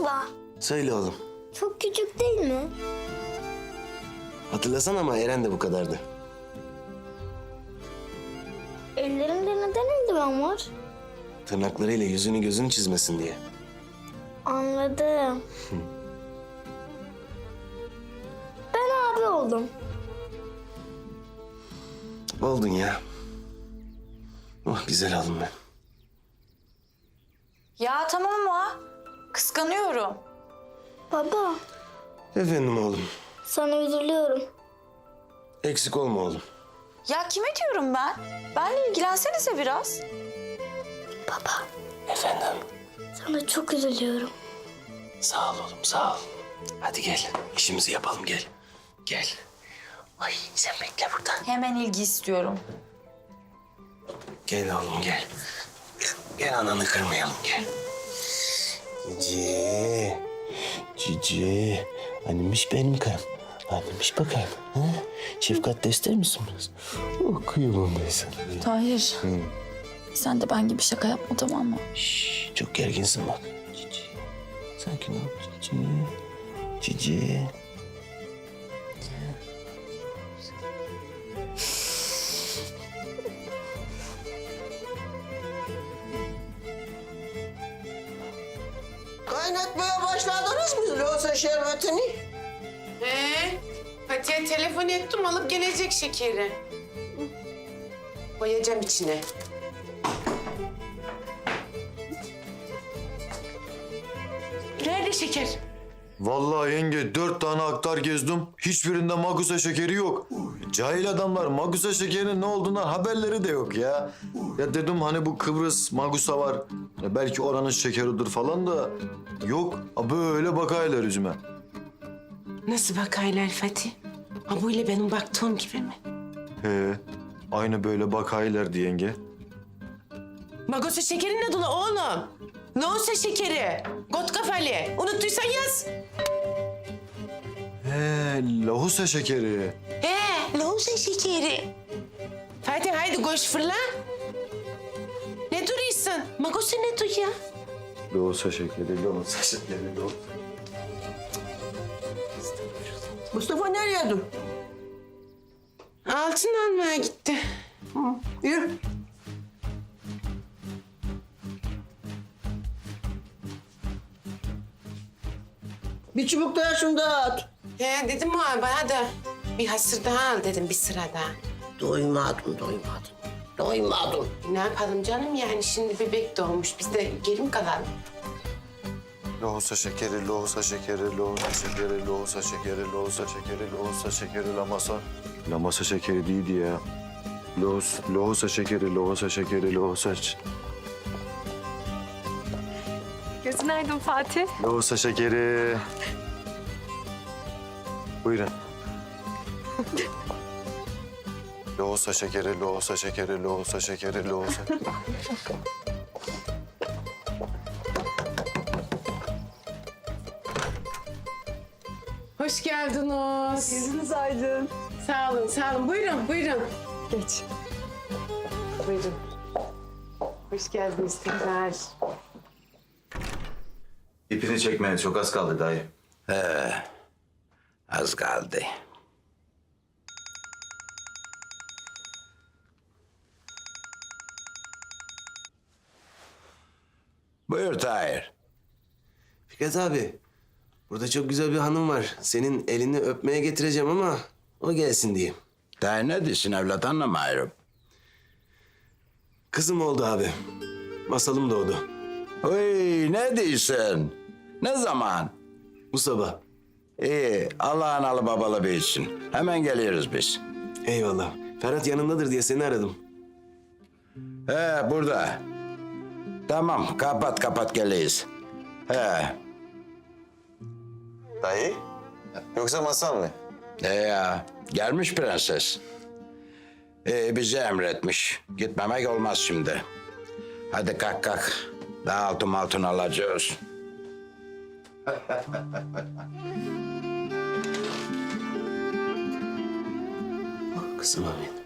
Baba, Söyle oğlum. çok küçük değil mi? Hatırlasan ama Eren de bu kadardı. Ellerinde neden eldiven var? Tırnaklarıyla yüzünü gözünü çizmesin diye. Anladım. ben abi oldum. Oldun ya. Oh güzel oğlum ben. Ya tamam ama kıskanıyorum. Baba, Efendim oğlum. sana üzülüyorum. Eksik olma oğlum. Ya kime diyorum ben? Benle ilgilensenize biraz. Baba, Efendim. sana çok üzülüyorum. Sağ ol oğlum sağ ol. Hadi gel. işimizi yapalım gel. Gel. Ay sen bekle burada. Hemen ilgi istiyorum. Gel oğlum gel. Gel, gel ananı kırmayalım gel. Cici. Cici. Annemiş benim karım. Annemiş bakayım. Ha? Şefkat de ister misin biraz? Oh kıyamam ben sana. Tahir. Sen de ben gibi şaka yapma tamam mı? Şş, çok gerginsin bak. Cici. Sakin ol Cici. Cici. Kaynatmaya başladınız mı loğusa şerbetini? Ee, Fatih'e telefon ettim alıp gelecek şekeri. Koyacağım içine. Nerede şeker? Vallahi yenge dört tane aktar gezdim. Hiçbirinde magusa şekeri yok. Cahil adamlar magusa şekerinin ne olduğundan haberleri de yok ya. Ya dedim hani bu Kıbrıs magusa var. Ya belki oranın şekeridir falan da yok. Ha Böyle bakaylar yüzüme. Nasıl bakaylar Fatih? Ha böyle benim baktığım gibi mi? He, aynı böyle bakaylardı yenge. Magosa şekerin ne dolu oğlum? Ne olsa şekeri? Got kafalı. Unuttuysan yaz. He, lahusa şekeri. He, olsa şekeri? Fatih haydi koş fırla. Ne duruyorsun? Magosa ne dur ya? Lahusa şekeri, lahusa şekeri, lahusa. Mustafa nereye dur? Altın almaya gitti. Yürü. Bir çubuk daha şunu da at. He dedim ama bana da bir hasır daha al dedim bir sıra daha. Doymadım, doymadım. Doymadım. Ne yapalım canım yani şimdi bebek doğmuş biz de geri mi kalalım? Lohusa şekeri, lohusa şekeri, lohusa şekeri, lohusa şekeri, lohusa şekeri, lohusa şekeri, lamasa. Lamasa şekeri değildi ya. Lohus, lohusa şekeri, lohusa şekeri, lohusa... ş- Gözün aydın Fatih. Lohusa şekeri. Buyurun. lohusa şekeri, lohusa şekeri, lohusa şekeri, lohusa... Hoş geldiniz. Gözünüz aydın. Sağ olun, sağ olun. Buyurun, buyurun. Geç. Buyurun. Hoş geldiniz tekrar. İpini çekmeye çok az kaldı dayı. Az kaldı. Buyur Tahir. Fikret abi. Burada çok güzel bir hanım var. Senin elini öpmeye getireceğim ama o gelsin diyeyim. Tahir ne diyorsun evlat anlamıyorum. Kızım oldu abi. Masalım doğdu. Oy ne diyorsun? Ne zaman? Bu sabah. İyi Allah'ın alı babalı büyüsün. Hemen geliyoruz biz. Eyvallah. Ferhat yanındadır diye seni aradım. He burada. Tamam kapat kapat geliyiz. He. Dayı? Yoksa masal mı? E ya gelmiş prenses. Ee, bizi emretmiş. Gitmemek olmaz şimdi. Hadi kalk kalk. Daha altın altın alacağız. Kızım abi.